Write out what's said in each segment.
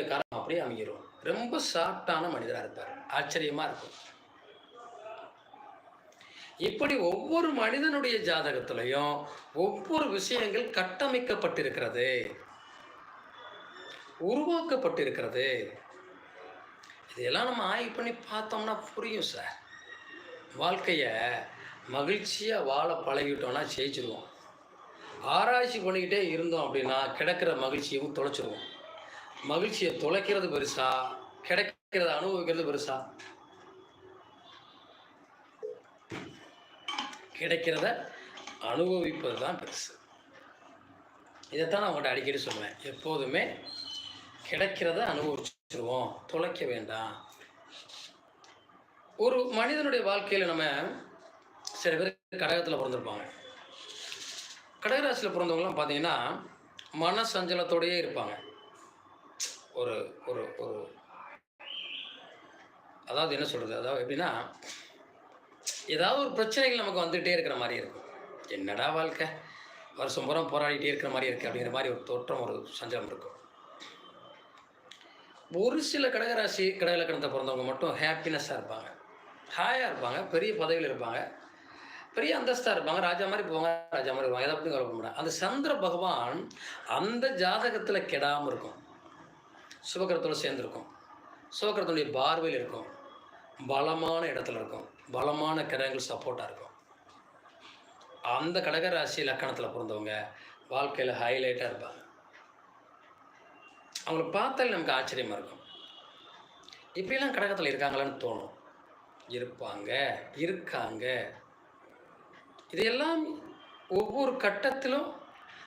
காரணம் அப்படியே அமைகிறோம் ரொம்ப சாஃப்டான மனிதராக இருப்பார். ஆச்சரியமாக இருக்கும். இப்படி ஒவ்வொரு மனிதனுடைய ஜாதகத்திலையும் ஒவ்வொரு விஷயங்கள் கட்டமைக்கப்பட்டிருக்கிறது. உருவாக்கப்பட்டிருக்கிறது. இதையெல்லாம் நம்ம ஆய்வு பண்ணி பார்த்தோம்னா புரியும் சார். வாழ்க்கையை மகிழ்ச்சியாக வாழ பழகிட்டோம்னா ஜெயிச்சிருவோம் ஆராய்ச்சி பண்ணிக்கிட்டே இருந்தோம் அப்படின்னா கிடைக்கிற மகிழ்ச்சியும் தொலைச்சிருவோம் மகிழ்ச்சியை தொலைக்கிறது பெருசா கிடைக்கிறத அனுபவிக்கிறது பெருசா? கிடைக்கிறத அனுபவிப்பது தான் பெருசு. இதைத்தான் நான் உங்கள்கிட்ட அடிக்கடி சொல்லுவேன். எப்போதுமே கிடைக்கிறத அனுபவிச்சிருவோம். தொலைக்க வேண்டாம். ஒரு மனிதனுடைய வாழ்க்கையில் நம்ம சில பேர் கடகத்தில் பிறந்திருப்பாங்க. கடகராசியில் பிறந்தவங்களாம் பார்த்தீங்கன்னா மன சஞ்சலத்தோடையே இருப்பாங்க. ஒரு ஒரு ஒரு அதாவது என்ன சொல்கிறது அதாவது எப்படின்னா ஏதாவது ஒரு பிரச்சனைகள் நமக்கு வந்துகிட்டே இருக்கிற மாதிரி இருக்கும். என்னடா வாழ்க்கை? வருஷம் புறம் போராடிட்டே இருக்கிற மாதிரி இருக்குது அப்படிங்கிற மாதிரி ஒரு தோற்றம் ஒரு சஞ்சலம் இருக்கும். ஒரு சில கடகராசி கடகலக்கணத்தை பிறந்தவங்க மட்டும் ஹாப்பினஸ்ஸாக இருப்பாங்க. ஹாயாக இருப்பாங்க பெரிய பதவியில் இருப்பாங்க பெரிய அந்தஸ்தாக இருப்பாங்க ராஜா மாதிரி போவாங்க ராஜா மாதிரி இருப்பாங்க எதை பற்றி கவலைப்பட மாட்டாங்க. அந்த சந்திர பகவான் அந்த ஜாதகத்தில் கெடாமல் இருக்கும். சுபகரத்தோடு சேர்ந்துருக்கும். சுபகரத்தினுடைய பார்வையில் இருக்கும். பலமான இடத்துல இருக்கும். பலமான கிரகங்கள் சப்போர்ட்டாக இருக்கும். அந்த கடகராசி லக்கணத்தில் பிறந்தவங்க வாழ்க்கையில் ஹைலைட்டாக இருப்பாங்க. அவங்கள பார்த்தாலே நமக்கு ஆச்சரியமாக இருக்கும். இப்படிலாம் கடகத்தில் இருக்காங்களான்னு தோணும். இருப்பாங்க இருக்காங்க. இதையெல்லாம் ஒவ்வொரு கட்டத்திலும்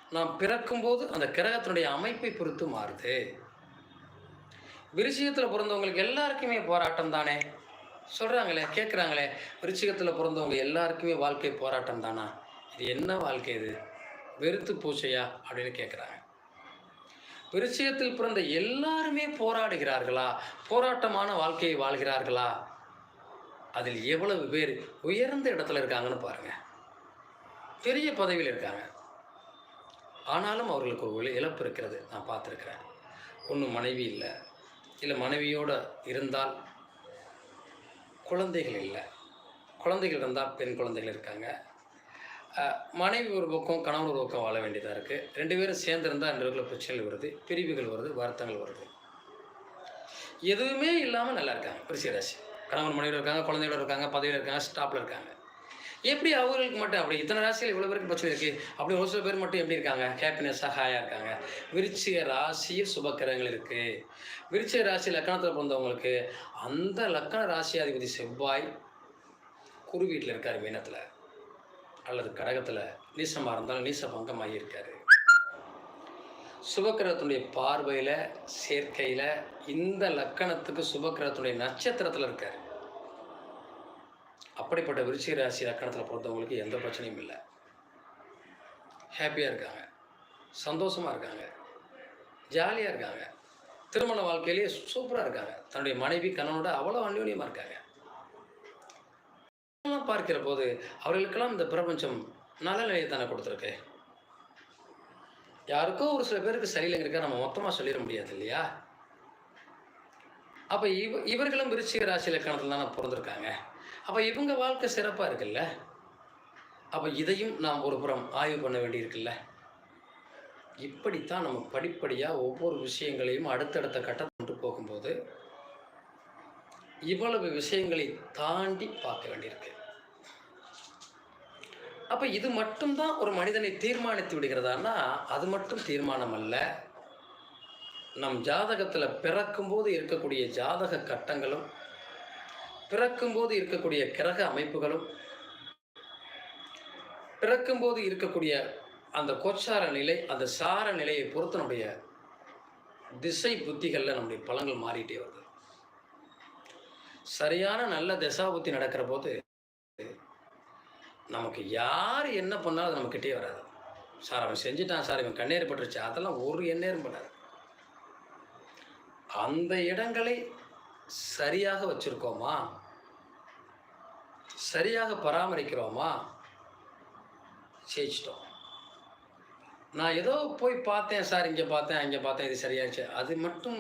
நாம் பிறக்கும்போது அந்த கிரகத்தினுடைய அமைப்பை பொறுத்து மாறுது. விருச்சிகத்தில் பிறந்தவங்களுக்கு எல்லாருக்குமே போராட்டம் தானே? சொல்கிறாங்களே கேட்குறாங்களே விருச்சிகத்தில் பிறந்தவங்க எல்லாருக்குமே வாழ்க்கை போராட்டம் தானா? இது என்ன வாழ்க்கை இது? வெறுத்து பூச்சையா? அப்படின்னு கேட்குறாங்க விருச்சிகத்தில் பிறந்த எல்லாருமே போராடுகிறார்களா? போராட்டமான வாழ்க்கையை வாழ்கிறார்களா? அதில் எவ்வளவு பேர் உயர்ந்த இடத்துல இருக்காங்கன்னு பாருங்கள் பெரிய பதவியில் இருக்காங்க. ஆனாலும் அவர்களுக்கு ஒரு இழப்பு இருக்கிறது. நான் பார்த்துருக்குறேன். ஒன்றும் மனைவி இல்லை. இல்லை மனைவியோடு இருந்தால் குழந்தைகள் இல்லை. குழந்தைகள் இருந்தால் பெண் குழந்தைகள் இருக்காங்க. மனைவி ஒரு பக்கம் கணவன் ஒரு பக்கம் வாழ வேண்டியதாக இருக்குது ரெண்டு பேரும் சேர்ந்துருந்தால் ரெண்டு பேருக்குள்ள பிரச்சனைகள் வருது பிரிவுகள் வருது வருத்தங்கள் வருது. எதுவுமே இல்லாமல் நல்லா இருக்காங்க. ராசி. கணவன் மனைவியில் இருக்காங்க குழந்தையோட இருக்காங்க பதவியில் இருக்காங்க ஸ்டாப்பில் இருக்காங்க. எப்படி அவர்களுக்கு மட்டும் அப்படி இத்தனை ராசியில் இவ்வளோ பேருக்கு பிரச்சனை இருக்குது அப்படி ஒரு சில பேர் மட்டும் எப்படி இருக்காங்க? ஹாப்பினஸ்ஸாக ஹாயாக இருக்காங்க. விருச்சிக ராசியில் சுபக்கிரகங்கள் இருக்குது விருச்சிக ராசி லக்கணத்தில் பிறந்தவங்களுக்கு அந்த லக்கண ராசியாதிபதி செவ்வாய் குரு வீட்டில் இருக்கார் மீனத்தில். அல்லது கடகத்தில். நீசமாக இருந்தாலும் நீச பங்கமாகி இருக்கார். சுபக்கிரகத்துடைய பார்வையில் சேர்க்கையில் இந்த லக்கணத்துக்கு சுபக்கிரகத்துடைய நட்சத்திரத்தில் இருக்கார். அப்படிப்பட்ட விருச்சிக ராசி லக்கணத்தில் பொறுத்தவங்களுக்கு எந்த பிரச்சனையும் இல்லை. ஹாப்பியாக இருக்காங்க. சந்தோஷமாக இருக்காங்க. ஜாலியாக இருக்காங்க. திருமண வாழ்க்கையிலேயே சூப்பராக இருக்காங்க. தன்னுடைய மனைவி கணவனோட அவ்வளோ அந்யோன்யமாக இருக்காங்க. பார்க்கிற போது அவர்களுக்கெல்லாம் இந்த பிரபஞ்சம் நல்ல நிலையை தானே கொடுத்துருக்கு. யாருக்கோ ஒரு சில பேருக்கு சரியில்லைங்கிறக்க நம்ம மொத்தமாக சொல்லிட முடியாது இல்லையா? அப்போ இவ இவர்களும் விருச்சிக ராசி லக்கணத்தில் தானே பிறந்திருக்காங்க. அப்போ இவங்க வாழ்க்கை சிறப்பாக இருக்குல்ல? அப்போ இதையும் நாம் ஒரு புறம் ஆய்வு பண்ண வேண்டியிருக்குல்ல? இப்படித்தான் நம்ம படிப்படியாக ஒவ்வொரு விஷயங்களையும் அடுத்தடுத்த கட்டம் கொண்டு போகும்போது இவ்வளவு விஷயங்களை தாண்டி பார்க்க வேண்டியிருக்கு. அப்போ இது மட்டும்தான் ஒரு மனிதனை தீர்மானித்து விடுகிறதானா அது மட்டும் தீர்மானம் அல்ல நம் ஜாதகத்தில் பிறக்கும்போது இருக்கக்கூடிய ஜாதக கட்டங்களும் பிறக்கும்போது இருக்கக்கூடிய கிரக அமைப்புகளும் பிறக்கும்போது இருக்கக்கூடிய அந்த கோச்சார நிலை அந்த சார நிலையை பொறுத்து நம்முடைய திசை புத்திகளில் நம்முடைய பலங்கள் மாறிட்டே வருது. சரியான நல்ல திசா புத்தி நடக்கிற போது நமக்கு யார் என்ன பண்ணாலும் அது நம்மக்கிட்டே வராது. சார் அவன் செஞ்சுட்டான் சார் இவன் கண்ணேறு பட்டுருச்சு. அதெல்லாம் ஒரு எண்ணேரும் படாது அந்த இடங்களை சரியாக வச்சுருக்கோமா? சரியாக பராமரிக்கிறோமா? ஜெயிச்சிட்டோம். நான் ஏதோ போய் பார்த்தேன் சார் இங்கே பார்த்தேன் அங்கே பார்த்தேன் இது சரியாச்சு அது மட்டும்